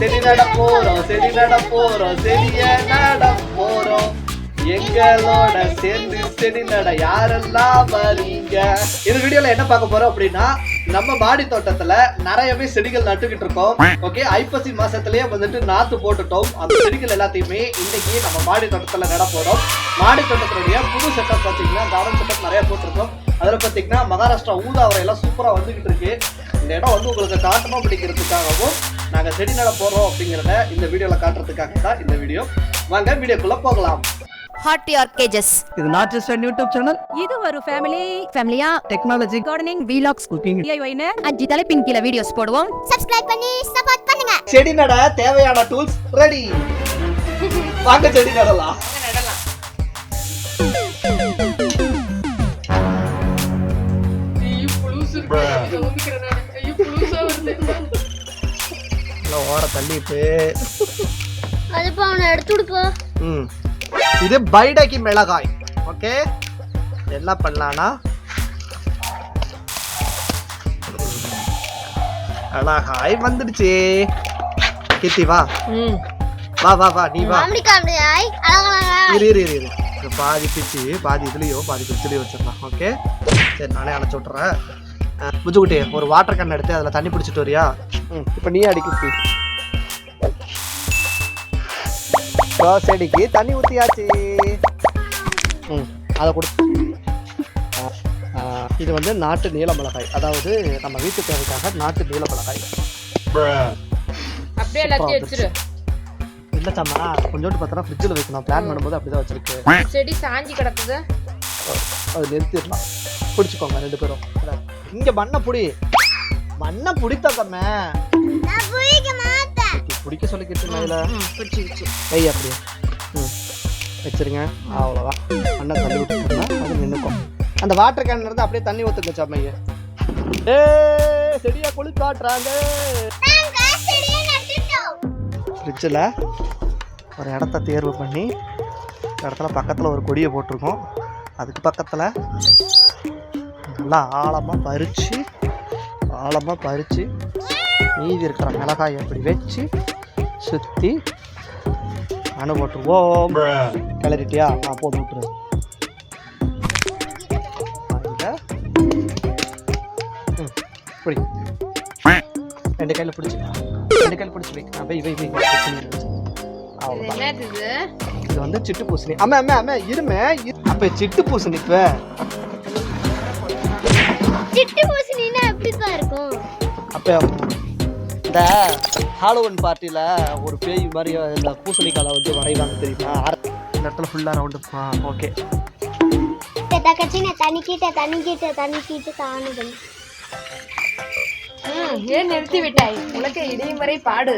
செடி நட போறோம் செடி நட போறோம் செடிய நட போறோம். எங்களோட சேர்ந்து செடி நட யாரெல்லாம் வரீங்க? இந்த வீடியோல என்ன பார்க்க போறோம் அப்படின்னா நம்ம மாடி தோட்டத்துல நிறையவே செடிகள் நட்டுக்கிட்டு இருக்கோம். ஓகே ஐப்பசி மாசத்திலேயே வந்துட்டு நாத்து போட்டுட்டோம். அந்த செடிகள் எல்லாத்தையுமே இன்னைக்கு நம்ம மாடி தோட்டத்துல நட போறோம். மாடி தோட்டத்தினுடைய புது செட்டப் பார்த்தீங்கன்னா கார்டன் செட்டப் நிறைய போட்டிருக்கோம். அதில் பார்த்தீங்கன்னா மகாராஷ்டிரா ஊதாவரை எல்லாம் சூப்பராக வந்துகிட்டு இருக்கு. இந்த இடம் வந்து உங்களுக்கு காட்டமா பிடிக்கிறதுக்காகவும் நாங்கள் செடி நட போகிறோம் அப்படிங்கிறத இந்த வீடியோவில் காட்டுறதுக்காக தான் இந்த வீடியோ. வாங்க வீடியோக்குள்ளே போகலாம். ஹாட் யோர் கேஜஸ் இது நாட் ஜஸ்ட் யூடியூப் சேனல். இது ஒரு ஃபேமிலி ஃபேமிலியா டெக்னாலஜி கார்டனிங் வீலாக்ஸ் குக்கிங் டிஐஒய்னு அஞ்சு தலைப்பின் கீழே வீடியோஸ் போடுவோம். சப்ஸ்கிரைப் பண்ணி சப்போர்ட் பண்ணுங்க. செடி நட தேவையான டூல்ஸ் ரெடி வாங்க செடி நடலாம். தள்ளிட்டு. அதுப்பா அவனை எடுத்து கொடுப்பா ம். இது பைடகி மிளகாய். ஓகே? என்ன பண்ணலான்னா மிளகாய் வந்துடுச்சு. கீர்த்தி வா. வா வா வா நீ வா. இரு இரு இரு இரு. பாதி பிச்சு பாதி இதுலயோ பாதி பிச்சுலயோ வச்சிடலாம். ஓகே? சரி நானே அணைச்சு விட்றேன் புஜுக்குட்டி ஒரு வாட்டர் கேன் எடுத்து அதில் தண்ணி பிடிச்சிட்டு வரியா? ம் இப்போ நீ அடி செடிக்கு தண்ணி ஊற்றியாச்சு ம் அதை கொடு. இது வந்து நாட்டு நீல மிளகாய். அதாவது நம்ம வீட்டு தேவைக்காக நாட்டு நீல மிளகாய். அப்படியே எல்லாத்தையும் வச்சிரு. இல்லை சாமா கொஞ்சோண்டு பார்த்தோன்னா ஃப்ரிட்ஜில் வைக்கணும். பிளான் பண்ணும்போது அப்படி தான் வச்சிருக்கு. செடி சாஞ்சி கிடக்குது. அது நிறுத்திடலாம். பிடிச்சிக்கோங்க ரெண்டு பேரும். இங்க மண்ணை புடி. மண்ணை புரிக்க மாட்டேன் பிடிக்க சொல்லிக்கிட்டு மேல. பிடிச்சி வச்சு கை அப்படியே. ம் வச்சிருங்க. அவ்வளோதான் மண்ணை தள்ளி விட்டுருந்தா அது நின்றுக்கும் அந்த வாட்டர் கேன் இருந்து அப்படியே தண்ணி ஊற்றுங்க சாமைய ஏ செடியா குளி காட்டுறாங்க நாங்க செடியை நட்டுட்டோம். ஃப்ரிட்ஜில் ஒரு இடத்த தேர்வு பண்ணி இடத்துல பக்கத்தில் ஒரு கொடியை போட்டிருக்கோம். அதுக்கு பக்கத்தில் நல்லா ஆழமாக பறித்து ஆழமாக பறித்து மீதி இருக்கிற மிளகாய் அப்படி வச்சு சுற்றி அணு போட்டுருவோம் கிளறிட்டியா? நான் போட்டு விட்டுரு. பிடி. ரெண்டு கையில் பிடிச்சி. ரெண்டு கையில் பிடிச்சி வை. ஆ, வை வை வை. இது வந்து சிட்டு பூசணி. அம்மா அம்மா அம்மா இருமே இரு- அப்ப சிட்டு பூசணி இப்ப. சிட்டு பூசணின்னா எப்படிப்பா இருக்கும்? அப்ப இந்த ஹாலோவன் பார்ட்டியில ஒரு பேய் மாதிரி இந்த பூசணிக்காலை வந்து வரைவாங்க தெரியுமா? இந்த இடத்துல ஃபுல்லா ரவுண்டு ஓகே தக்கச்சின தண்ணி கீட்ட தண்ணி கீட்ட தண்ணி கீட்ட தானுது ம், ஏன் நிறுத்தி விட்டாய்? உலக இடையும் வரை பாடு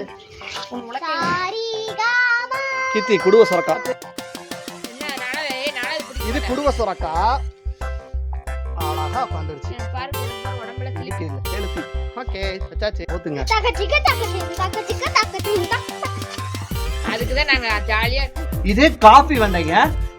கீர்த்தி குடுவ சுரக்கா. இது குடுவ சுரக்கா? அழகா உட்காந்துருச்சு. உடம்புல ஓகே வச்சாச்சு. ஊத்துங்க அதுக்கு தான் நாங்க ஜாலியா இது காஃபி வெண்டைங்க.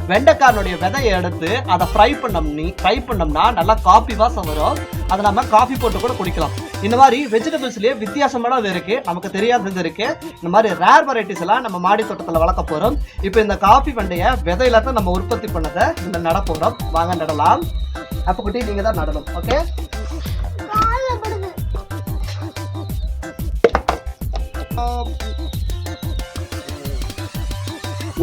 வெண்டைக்காரனுடைய விதையை எடுத்து அதை ஃப்ரை பண்ணோம்னி ஃப்ரை பண்ணோம்னா நல்லா காஃபி வாசம் வரும். அதை நம்ம காஃபி போட்டு கூட குடிக்கலாம். இந்த மாதிரி வெஜிடபிள்ஸ்லயே வித்தியாசமானது இருக்கு. நமக்கு தெரியாதது இருக்கு. இந்த மாதிரி ரேர் வெரைட்டிஸ் எல்லாம் நம்ம மாடி தோட்டத்துல வளர்க்க போறோம். இப்போ இந்த காஃபி வெண்டைய விதையில தான் நம்ம உற்பத்தி பண்ணதை இந்த நட போறோம். வாங்க நடலாம். அப்ப குட்டி நீங்க தான் நடணும். ஓகே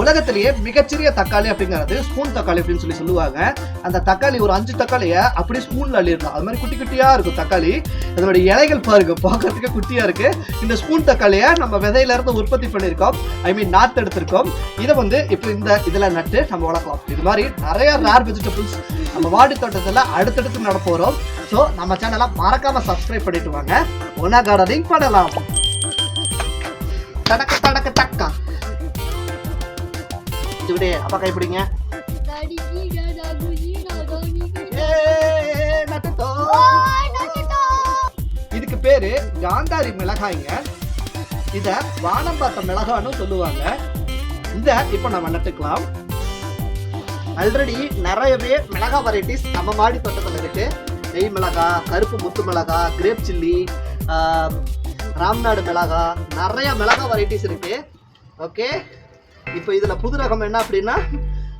உலகத்திலேயே மிகச்சிறிய தக்காளி அப்படிங்கிறது ஸ்பூன் தக்காளி அப்படின்னு சொல்லி சொல்லுவாங்க. அந்த தக்காளி ஒரு அஞ்சு தக்காளியை அப்படியே ஸ்பூன்ல அள்ளிடலாம். அது மாதிரி குட்டி குட்டியா இருக்கும் தக்காளி. அதனுடைய இலைகள் பாருங்க பார்க்கறதுக்கு குட்டியா இருக்கு. இந்த ஸ்பூன் தக்காளியை நம்ம விதையில இருந்து உற்பத்தி பண்ணியிருக்கோம். ஐ மீன் நாத்து எடுத்திருக்கோம். இதை வந்து இப்போ இந்த இதில் நட்டு நம்ம வளர்க்கலாம். இது மாதிரி நிறைய ரேர் வெஜிடபிள்ஸ் நம்ம வாடி தோட்டத்தில் அடுத்தடுத்து நட போறோம். ஸோ நம்ம சேனலை மறக்காம சப்ஸ்கிரைப் பண்ணிட்டு வாங்க. ஒன்னா கார்டனிங் பண்ணலாம். தடக்க தடக்க தக்கா. இப்படி அப்பா கைப்பிடிங்க டாடி இதுக்கு பேரு காந்தாரி மிளகாய்ங்க. இத வானம்பாத்த மிளகான்னு சொல்லுவாங்க. இத இப்ப நம்ம நட்டுக்கலாம். ஆல்ரெடி நிறையவே மிளகா வெரைட்டிஸ் நம்ம மாடி தோட்டத்தில் இருக்கு. நெய் மிளகா கருப்பு முத்து மிளகா கிரேப் சில்லி ராம்நாடு மிளகா. நிறைய மிளகா வெரைட்டிஸ் இருக்கு. ஓகே இப்போ இதில் புது ரகம் என்ன அப்படின்னா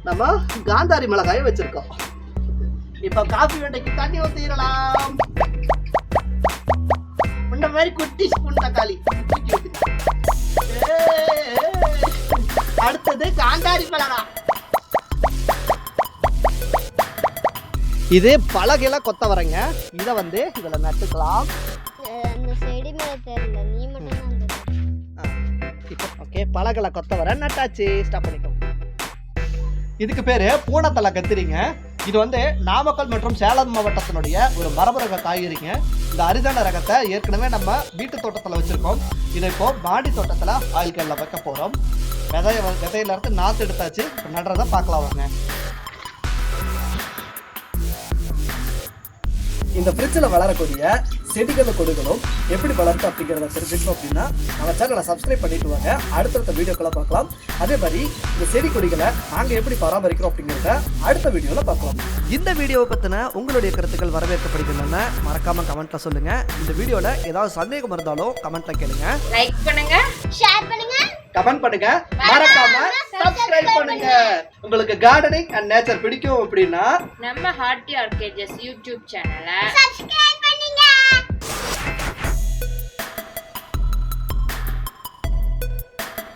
நம்ம காந்தாரி மிளகாயை வச்சுருக்கோம். இப்போ காஃபி வெண்டைக்கு தண்ணி ஊற்றிடலாம் இந்த மாதிரி குட்டி ஸ்பூன் தக்காளி. அடுத்தது காந்தாரி மிளகா. இது பலகையில கொத்த வரங்க இதை வந்து இதில் நட்டுக்கலாம். இப்போ ஓகே பலகலை கொத்த வர நட்டாச்சு. ஸ்டாப் பண்ணிக்கோ. இதுக்கு பேர் பூனத்தலை கத்திரிங்க. இது வந்து நாமக்கல் மற்றும் சேலம் மாவட்டத்தினுடைய ஒரு மரபு ரக காய்கறிங்க. இந்த அரிதான ரகத்தை ஏற்கனவே நம்ம வீட்டு தோட்டத்தில் வச்சுருக்கோம். இதை இப்போ மாடி தோட்டத்தில் ஆயில்களில் வைக்க போகிறோம் விதைய வ- விதையில இருந்து நாற்று எடுத்தாச்சு. நடுறதை பார்க்கலாம் வாங்க. இந்த ஃப்ரிட்ஜில் வளரக்கூடிய செடிகள் கொடுகளும் எப்படி வளர்த்து அப்படிங்கிறத தெரிஞ்சுக்கணும் அப்படின்னா நம்ம சேனலை சப்ஸ்கிரைப் பண்ணிட்டு வாங்க. அடுத்தடுத்த வீடியோக்களை பார்க்கலாம். அதே மாதிரி இந்த செடி கொடிகளை நாங்கள் எப்படி பராமரிக்கிறோம் அப்படிங்கிறத அடுத்த வீடியோவில் பார்க்கலாம். இந்த வீடியோவை பற்றின உங்களுடைய கருத்துக்கள் வரவேற்கப்படுகின்றன மறக்காம கமெண்ட்ல சொல்லுங்க. இந்த வீடியோவில் ஏதாவது சந்தேகம் இருந்தாலும் கமெண்ட்ல கேளுங்க. லைக் பண்ணுங்க ஷேர் பண்ணுங்க. கமெண்ட் பண்ணுங்க. மறக்காம சப்ஸ்கிரைப் பண்ணுங்க. உங்களுக்கு கார்டனிங் அண்ட் நேச்சர் பிடிக்கும் அப்படின்னா நம்ம ஹார்ட்டி ஆர்கேஜஸ் யூடியூப் சேனலை சப்ஸ்கிரைப்